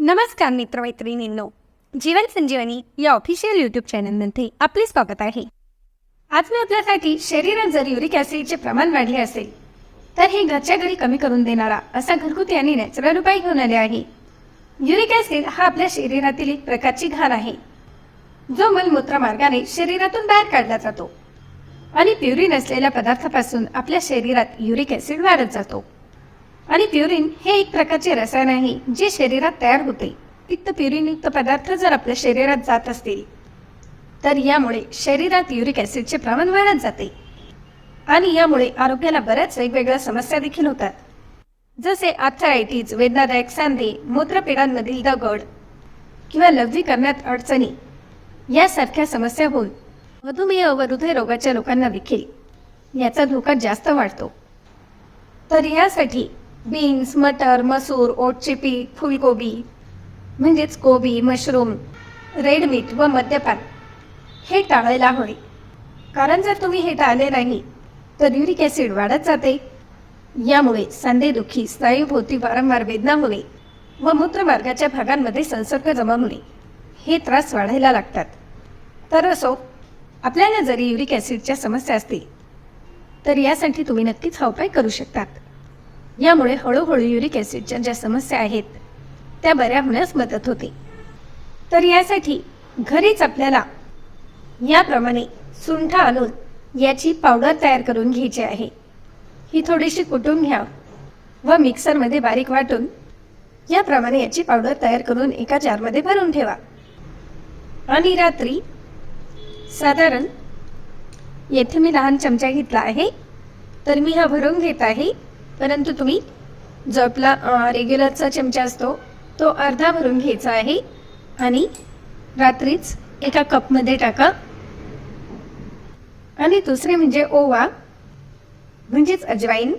नमस्कार मित्रमैत्रिणींनो जीवन संजीवनी या official YouTube चॅनलमध्ये आपले स्वागत आहे. आज मी आपल्यासाठी शरीरात जर युरिक ॲसिडचे प्रमाण वाढले असेल तर हे घरच्या घरी कमी करून देणारा असा घरगुती आणि नॅचरल उपाय घेऊन आले आहे. युरिक ॲसिड हा आपल्या शरीरातील एक प्रकारची घाण आहे. जो मलमूत्र मार्गाने शरीरातून बाहेर काढला जातो. आणि प्युरिन असलेल्या पदार्थापासून आपल्या शरीरात युरिक ॲसिड वाढत जातो. आणि प्युरिन हे एक प्रकारचे रसायन आहे जे शरीरात तयार होते. पित्त प्युरिनयुक्त पदार्थ जर आपल्या शरीरात जात असतील तर यामुळे शरीरात युरिक ॲसिडचे प्रमाण वाढत जाते. आणि यामुळे आरोग्याला बऱ्याच वेगवेगळ्या समस्या देखील होतात. जसे आर्थरायटीज वेदनादायक सांधे मूत्रपिडांमधील दगड किंवा लघवी करण्यात अडचणी यासारख्या समस्या होऊन मधुमेह व हृदयरोगाच्या लोकांना देखील याचा धोका जास्त वाढतो. तर यासाठी बीन्स मटर मसूर ओटचे पीठ फुलकोबी म्हणजेच कोबी मशरूम रेड मीठ व मद्यपान हे टाळायला हवे. कारण जर तुम्ही हे टाळले नाही तर युरिक ॲसिड वाढत जाते. यामुळे सांधेदुखी स्नायूभोवती वारंवार वेदना होणे व मूत्रमार्गाच्या भागांमध्ये संसर्ग जमा होणे हे त्रास वाढायला लागतात. तर असो आपल्याला जरी युरिक ॲसिडच्या समस्या असतील तर यासाठी तुम्ही नक्कीच हा उपाय करू शकतात. यामुळे हळूहळू युरिक ॲसिडच्या ज्या समस्या आहेत त्या बऱ्या होण्यास मदत होते. तर यासाठी घरीच आपल्याला याप्रमाणे सुंठ आणून याची पावडर तयार करून घ्यायची आहे. ही थोडीशी कुटून घ्या व मिक्सरमध्ये बारीक वाटून याप्रमाणे याची पावडर तयार करून एका जारमध्ये भरून ठेवा. आणि रात्री साधारण येथे मी लहान चमचा घेतला आहे तर मी हा भरून घेत आहे परंतु तुम्ही जो आपला रेग्युलरचा चमचा असतो तो अर्धा भरून घ्यायचा आहे आणि रात्रीच एका कपमध्ये टाका. आणि दुसरे म्हणजे ओवा म्हणजेच अजवाईन.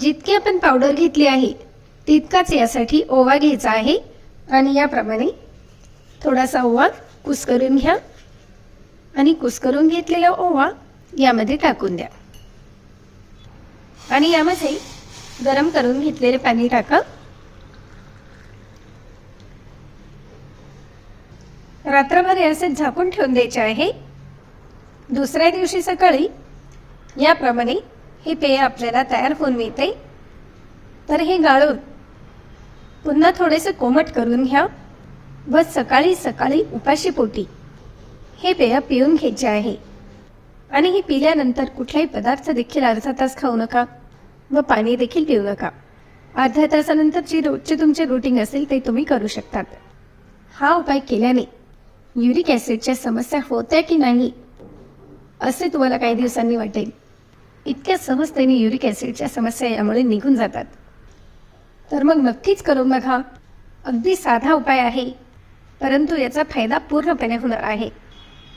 जितकी आपण पावडर घेतली आहे तितकाच यासाठी ओवा घ्यायचा आहे आणि याप्रमाणे थोडासा ओवा कुस्करून घ्या. आणि कुसकरून घेतलेला ओवा यामध्ये टाकून द्या. आणि यामध्ये गरम करून घेतलेले पाणी टाका. रात्रभर हे असे झाकून ठेवून द्यायचे आहे. दुसऱ्या दिवशी सकाळी याप्रमाणे हे पेय आपल्याला तयार होऊन मिळते. तर हे गाळून पुन्हा थोडेसे कोमट करून घ्या. व सकाळी सकाळी उपाशी पोटी हे पेय पिऊन घ्यायचे आहे. आणि हे पिल्यानंतर कुठलाही पदार्थ देखील अर्धा तास खाऊ नका व पाणी देखील पिऊ नका. अर्ध्या तासानंतर जी रोजचे तुमचे रुटीन असेल ते तुम्ही करू शकतात. हा उपाय केल्याने युरिक ॲसिडच्या समस्या होत्या की नाही असे तुम्हाला काही दिवसांनी वाटेल. इतक्या सहजतेने युरिक ॲसिडच्या समस्या यामुळे निघून जातात. तर मग नक्कीच करून बघा. अगदी साधा उपाय आहे. परंतु याचा फायदा पूर्णपणे होणार आहे.